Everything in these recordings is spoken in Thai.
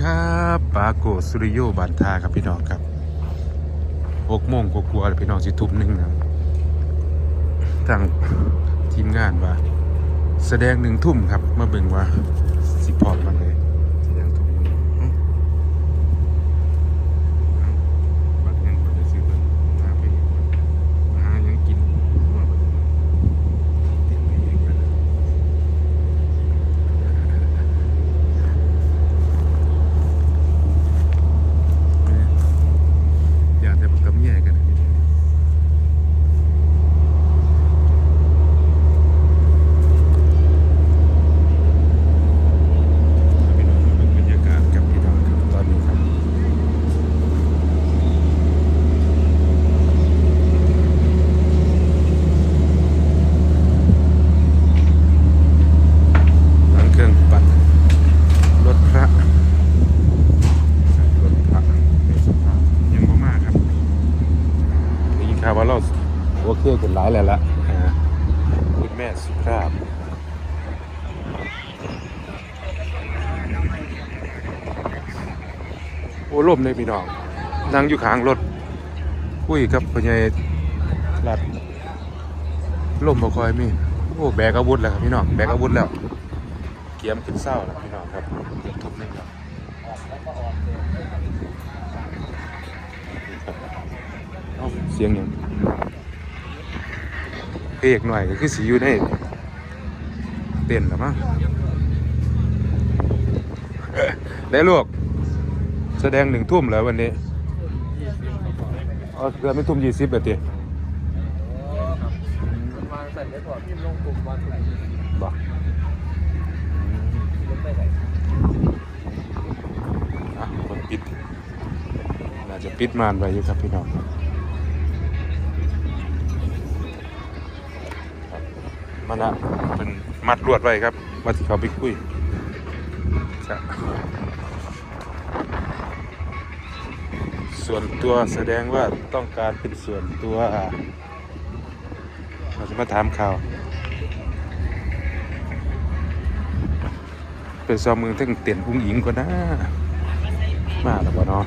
ครับปาโกสุริโยบันทาครับพี่น้องครับหกโมงกลัวๆพี่น้องสิทุ่มหนึ่งนะทางทีมงานว่า แสดงหนึ่งทุ่มครับ มาเบิ่งว่าสิพอดมันเลยแสดงทุ่มหนึ่งอื้อเอ้าบัดยังบ่ได้ซื้อเบิ่งหาไปอีกมาหายังกินเต็มไปอีกแล้ว อยากจะบอกกับเมียกันนะพี่พี่น้องมาดูบรรยากาศกับพี่น้องครับตอนนี้ครับหลังเครื่องปั่นรถพระ รถพระในสภาพยังบ่มากครับได้ยินข่าวว่าเราโอเคกัน หลายแล้วละคุณแม่สุภาพโอ้ล่มเลยพี่น้องนั่งอยู่ข้างรถคุยกับพ่อใหญ่รัดล่มบ่คอยมีโอ้แบกอาวุธแล้วครับพี่น้องแบกอาวุธแล้วเกียมขึ้นเศร้าแล้วพี่น้องครับเกือบทุบนึงแล้วเอาเสียงหยัง เพกหน่อยก็คือสีอยู่ในเต้นแล้วมั้งได้ลูกแสดงหนึ่งทุ่มแล้ววันนี้เอ๋อเกือบไม่ทุ่มยี่สิบแล้วทีวางใส่ไว้ก่อนพิมพ์ลงกลุ่มวันไหนบอกปิด น่าจะปิดมานไว้อยู่ครับพี่น้อง มันอะเป็นมัดรวดไว้ครับว่าที่เขาไปคุยจะส่วนตัวแสดงว่าต้องการเป็นส่วนตัวเราจะมาถามข่าวเป็นซอมมือทั้งเตียนพุงหญิงก่อนนะมาแล้วบ่เนาะ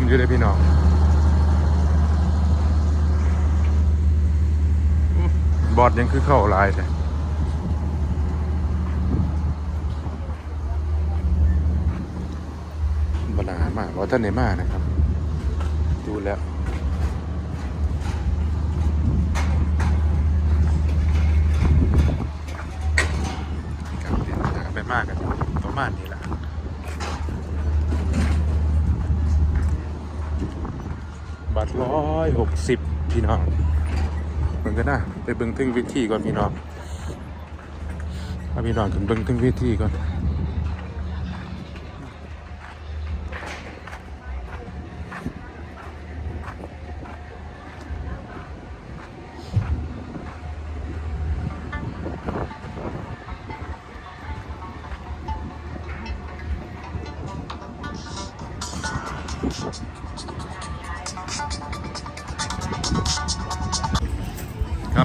มอยู่เลยพี่น้องบอดยังคือเข้าลายเลยบนามากว่าท่านไหนมากนะครับ ดูแล้วครับเดี๋ยวเราจะไปมากกันประมาณนี้แหละ บา ทร้อยหกสิบพี่น้องเหมือนกันนะไปเบิ้งถึงวิธีก่อนพี่น้องเอาพี่น้องถึงเบิ้งถึงวิธีก่อน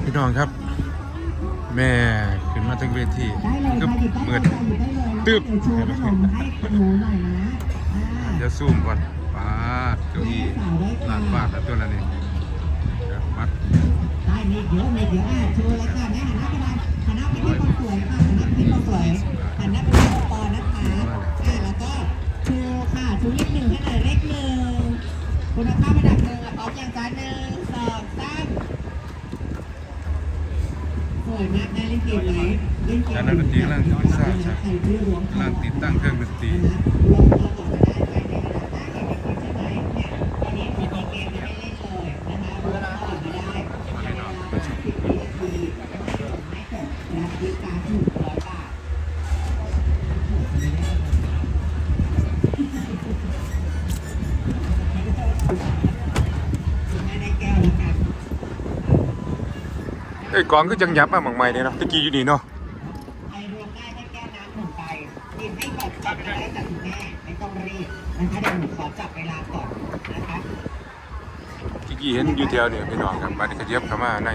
ครับพี่น้องครับ แม่ขึ้นมาถึงเวทีได้เลยก็ค่ะหยิบได้เมืเลอยนค่ะหยิบได้เลยตึ๊บเดี๋ยวโชว์ขนมให้คุณหนูหน่อยนะอ่าจะซูมก่อนป้าดเก้าอี้ลานบาทแล้วตัวนั้นเองครับมัดได้มีเยอะมีเยอะอะโชว์เลยค่ะแม่หันหน้าไปทางหันหน้าไปที่คนสวยค่ะหันหน้าไปที่คนสวย สวยมากได้เล่นเกมไหมเล่นเกมแล้วนักดนตรีกำลังพิซซ่ารที่รวมกำลังติดตั้งเครื่องดนตรี ก้วแล้วกันเอ้ยกองก็จังยับมาหมองใหม่เนี่ยเนาะตะกี้อยู่นี่เนาะใครวมได้ให้แก้วน้ำหนึ่งไปกินให้ก่อนจับเวลาได้จากคุณแม่ไม่ต้องรีบนะคะเดี๋ยวหนูขอจับเวลาก่อนนะคะตะกี้เห็นอยู่แถวเนี่ยพี่น้องครับบัดนี้ก็เย็บเข้ามาใน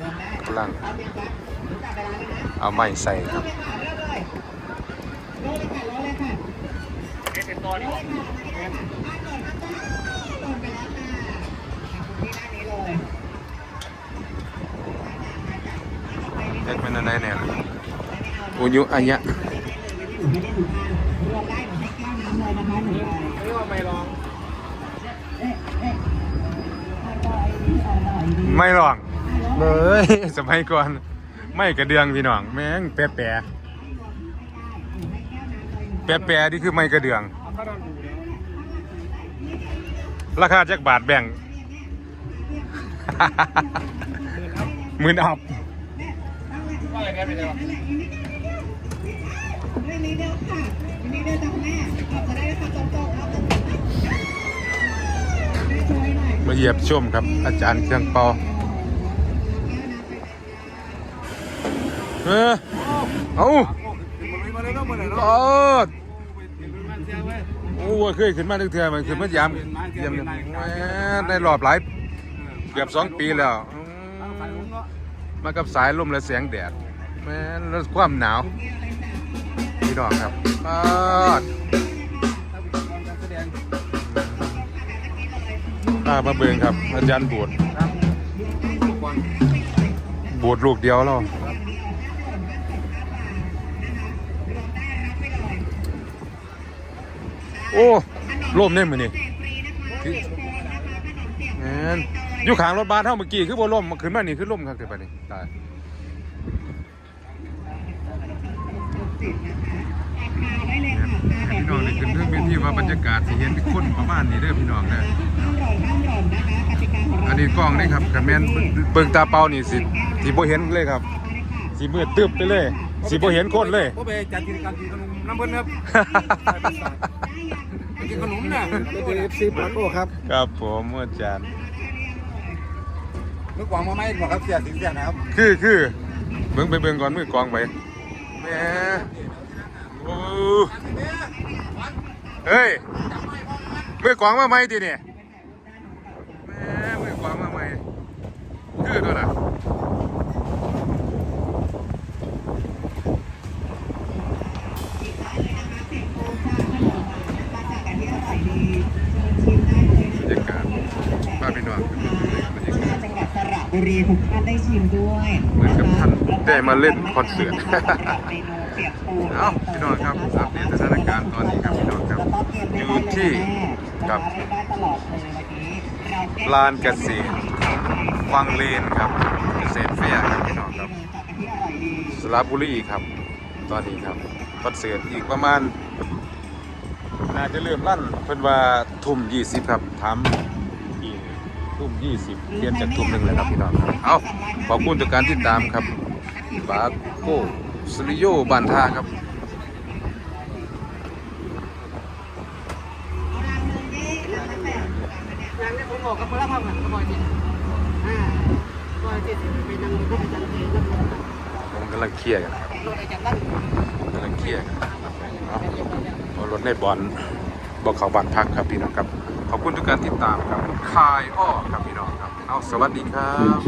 รวมได้กำลังเอาเพียงครับเวลาแล้วนะเอาไม้ใส่คเริ่รัมบเลย อ๊ะเป็นอนเริ่มเลยค่ะไม่ได้ค่ะอะก่อนครับโดนไปแล้วค่ะขอบคุณที่ด้านนี้เลยเอ็กมันอะไรเนี่ยอุยุอัญะไม่ได้ดูบ้านรวมได้หลยะไปเรียกว่าไม่ลองเอ๊ะเอ๊ะอร่อยดีอร่อยดีไม่หรอกเลยสมัยก่อน ไม่กระเดืองพี่น้อง แม่งแปะแปะแปะแปะนี่คือไม่กระเดือง ราคาจักบาทแบ่งหมื่นอัพ เรื่องนี้เดียวค่ะเรื่องนี้เดียวจากแม่ขอบจะได้ค่ะตรงๆครับแม่ช่วยหน่อยมาเหยียบช่วมครับ อาจารย์เครื่องเป่าเออเอามันไม่มาเลยเนาะมันเลยก็เนาะมันเสียไว้โอ้เคยขึ้นมาตั้งเทื่อมันขึ้นมายามยามแหมในรอบหลายเกือบสองปีแล้ว มากับสายลมและแสงแดด แม่นแล้วความหนาว พี่น้องครับปาดอ่ามาเบิ่งครับ อาจารย์บวชบวชลูกเดียวแล้วโอ้ล่มเนี่ยมือนี่แม่นอยู่ข้างรถบัสเท่าเมื่อกี้ คือบ่ล่มขึ้นมานี่คือล่มครับเดี๋ยวไปนี่ตาย พี่น้องนี่ขึ้นเรื่องเป็นที่ว่าบรรยากาศสิเห็นคนประมาณนี้เด้อพี่น้องนะห้ามหล่นห้ามหล่นนะคะกติกาของเราอันนี้กล้องนี่ครับคันแม่นเบิ่งตาเปล่านี่สิสิบ่เห็นเลยครับสิมืดตึบไปเลยสิบ่เห็นคนเลยก็ไปจัดกิจกรรมกินขนมน้ำเพิ่นครับไปกินขนมน่ะเป็นเอฟซีปาโก้ครับ ครับผมอาจารย์เมื่อก่อนมาไม่บอกครับเสียสิเสียนะครับ คือคือเบิ่งไปเบิ่งก่อนมือกองไป แหม่โอ้เฮ้ยมือกองมาใหม่ติเนี่ยแหม่มือกองมาใหม่คือตัวน่ะบรรยากาศป้าพี่น้องบรรยากาศจังหวัดสระบุรีทุกท่านได้ชิมด้วย ได้มาเล่นคอนเสิร์ตเอ้าพี่น้องครับอัปเดตสถานการณ์ตอนนี้ครับพี่น้องครับอยู่ที่กับลานเกษตรวังเลนครับเกษตรแฟร์ครับพี่น้องครับจากที่อร่อยดีสระบุรีครับ ตอนนี้ครับคอนเสิร์ตอีกประมาณน่าจะเริ่มลั่นเพิ่นว่าทุ่ม20ครับถามอีกทุ่ม20เปลี่ยนจากทุ่มหนึ่งแล้วครับพี่น้องครับเอาขอบคุณทุกการติดตามครับ บาโก้สริโยบานท่าครับร้านนี้ผมบอกกับเมื่อพักอะบ่อยจิตอ่าบ่อยจิตเป็นนางผู้จัดการนักลงผมกำลังเคลียร์กันครับโดยจากนั้นกำลังเคลียร์กันเอาเอารถในบอลบอกเขาบันพักครับพี่น้องครับ ขอบคุณทุกการติดตามครับคายอ้อครับพี่น้องครับ เอาสวัสดีครับ